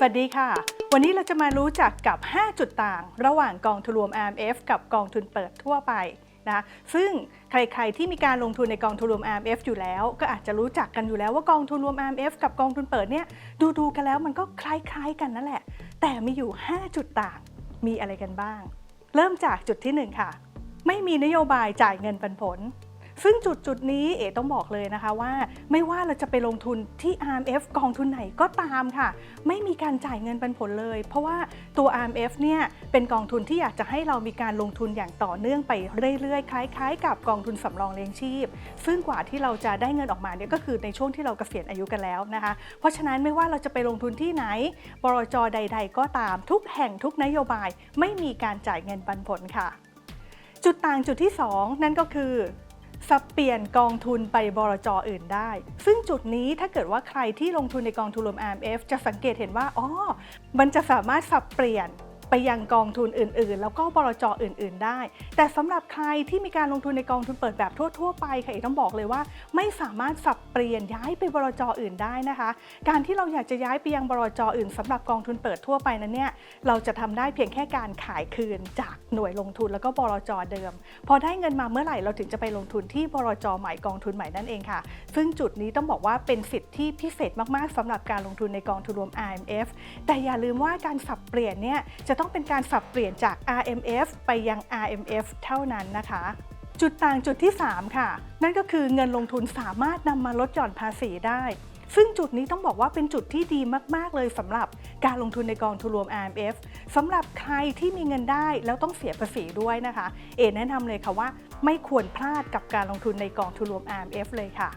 สวัสดีค่ะ วันนี้เราจะมารู้จักกับ 5 จุดต่าง ระหว่างกองทุนรวม RMF กับกองทุนเปิดทั่วไปนะซึ่งใครๆที่มีการลงทุนในกองทุนรวม RMF อยู่แล้ว ก็อาจจะรู้จักกันอยู่แล้วว่ากองทุนรวม RMF กับกองทุนเปิดเนี่ยดูๆกันแล้วมันก็คล้ายๆกันนั่นแหละ แต่มีอยู่ 5 จุดต่างมีอะไรกันบ้าง เริ่มจากจุดที่ 1 ค่ะ ไม่มีนโยบายจ่ายเงินปันผล ซึ่งจุดจุดนี้เอ๋ต้องบอกเลยนะคะว่า ไม่ว่าเราจะไปลงทุนที่ RMF กองทุนไหนก็ตามค่ะ ไม่มีการจ่ายเงินปันผลเลย เพราะว่าตัว RMF เนี่ยเป็นกองทุนที่อยากจะให้เรามีการลงทุนอย่างต่อเนื่องไปเรื่อยๆ คล้าย ๆ กับกองทุนสำรองเลี้ยงชีพ ซึ่งกว่าที่เราจะได้เงินออกมาเนี่ยก็คือในช่วงที่เราเกษียณอายุกันแล้วนะคะ เพราะฉะนั้นไม่ว่าเราจะไปลงทุนที่ไหน บรจใด ๆ ก็ตามทุกแห่งทุกนโยบาย ไม่มีการจ่ายเงินปันผลค่ะ จุดต่างจุดที่ 2 นั่นก็คือ สับเปลี่ยนกองทุนไปบรจอื่นได้ ซึ่งจุดนี้ถ้าเกิดว่าใครที่ลงทุนในกองทุนรวม RMF จะสังเกตเห็นว่าอ๋อมันจะสามารถสับเปลี่ยน ไปยังกองทุนอื่นๆ แล้วก็บรจอื่น ๆ ได้ แต่สำหรับใครที่มีการลงทุนในกองทุนเปิดแบบทั่ว ๆ ไปค่ะเอกต้องบอกเลยว่า ไม่สามารถสับเปลี่ยนย้ายไปบรจออื่นได้นะคะ การที่เราอยากจะย้ายไปยังบรจออื่นสำหรับกองทุนเปิดทั่วไปนั้นเนี่ยเราจะทำได้เพียงแค่การขายคืนจากหน่วยลงทุนแล้วก็บรจเดิม พอได้เงินมาเมื่อไหร่เราถึงจะไปลงทุนที่บรจใหม่กองทุนใหม่นั่นเองค่ะ ซึ่งจุดนี้ต้องบอกว่าเป็นสิทธิที่พิเศษมากๆสำหรับการลงทุนในกองทุนรวม RMF แต่อย่าลืมว่าการสับเปลี่ยนเนี่ยจะต้องเป็นการสับเปลี่ยนจาก RMF ไปยัง RMF เท่านั้นนะคะ จุดต่างจุดที่ 3 ค่ะ นั่นก็คือเงินลงทุนสามารถนำมาลดหย่อนภาษีได้ ซึ่งจุดนี้ต้องบอกว่าเป็นจุดที่ดีมาก ๆ เลยสำหรับการลงทุนในกองทุนรวม RMF สำหรับใครที่มีเงินได้แล้วต้องเสียภาษีด้วยนะคะ เอแนะนำเลยค่ะว่าไม่ควรพลาดกับการลงทุนในกองทุนรวม RMF เลยค่ะ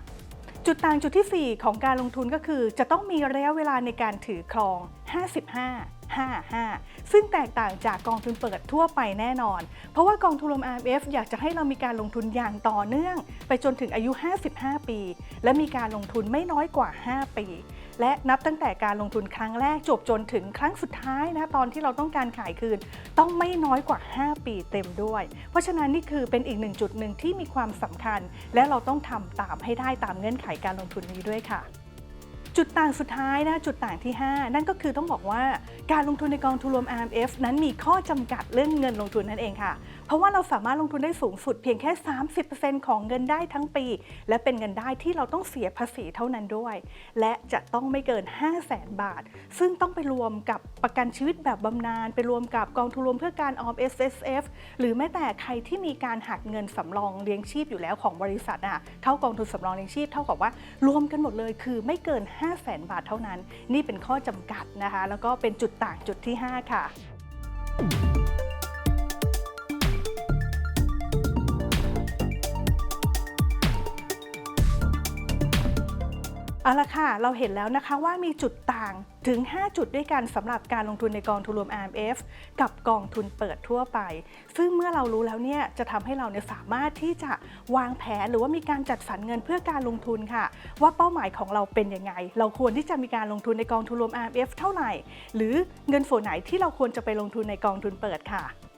จุดต่างจุดที่ 4 ของการลงทุนก็คือ จะต้องมีระยะเวลาในการถือครอง 55 55 ซึ่งแตกต่างจากกองทุนเปิดทั่วไปแน่นอน เพราะว่ากองทุนรวม RMF อยากจะให้เรามีการลงทุนอย่างต่อเนื่อง ไปจนถึงอายุ 55 ปี และมีการลงทุนไม่น้อยกว่า 5 ปี และนับตั้งแต่การลงทุนครั้งแรกจบจนถึงครั้งสุดท้ายนะตอนที่เราต้องการขายคืน ต้องไม่น้อยกว่า 5 ปีเต็มด้วย เพราะฉะนั้นนี่คือเป็นอีกหนึ่งจุดหนึ่งที่มีความสำคัญ และเราต้องทำตามให้ได้ตามเงื่อนไขการลงทุนนี้ด้วยค่ะ จุดต่างสุดท้ายนะจุดต่างที่ 5 นั่นก็คือต้องบอกว่าการลงทุนในกองทุนรวม RMF นั้นมีข้อจำกัดเรื่องเงินลงทุนนั่นเองค่ะ เพราะว่าเราสามารถลงทุนได้สูงสุดเพียงแค่ 30%ของเงินได้ทั้งปี และเป็นเงินได้ที่เราต้องเสียภาษีเท่านั้นด้วย และจะต้องไม่เกิน 5 0 0แสนบาท ซึ่งต้องไปรวมกับประกันชีวิตแบบบำนาญไปรวมกับกองทุนรวมเพื่อการออม S S F หรือแม้แต่ใครที่มีการหักเงินสำรองเลี้ยงชีพอยู่แล้วของบริษัทอะเข้ากองทุนสำรองเลี้ยงชีพเท่ากับว่ารวมกันหมดเลยคือไม่เกิน5 0 0แสนบาทเท่านั้น นี่เป็นข้อจำกัดนะคะ แล้วก็เป็นจุดต่างจุดที่ 5 ค่ะ เอาละค่ะ เราเห็นแล้วนะคะว่ามีจุดต่างถึง 5 จุดด้วยกันสำหรับการลงทุนในกองทุนรวม RMF กับกองทุนเปิดทั่วไป ซึ่งเมื่อเรารู้แล้วเนี่ยจะทำให้เราเนี่ยสามารถที่จะวางแผนหรือว่ามีการจัดสรรเงินเพื่อการลงทุนค่ะ ว่าเป้าหมายของเราเป็นยังไง เราควรที่จะมีการลงทุนในกองทุนรวม RMF เท่าไหร่ หรือเงินส่วนไหนที่เราควรจะไปลงทุนในกองทุนเปิดค่ะ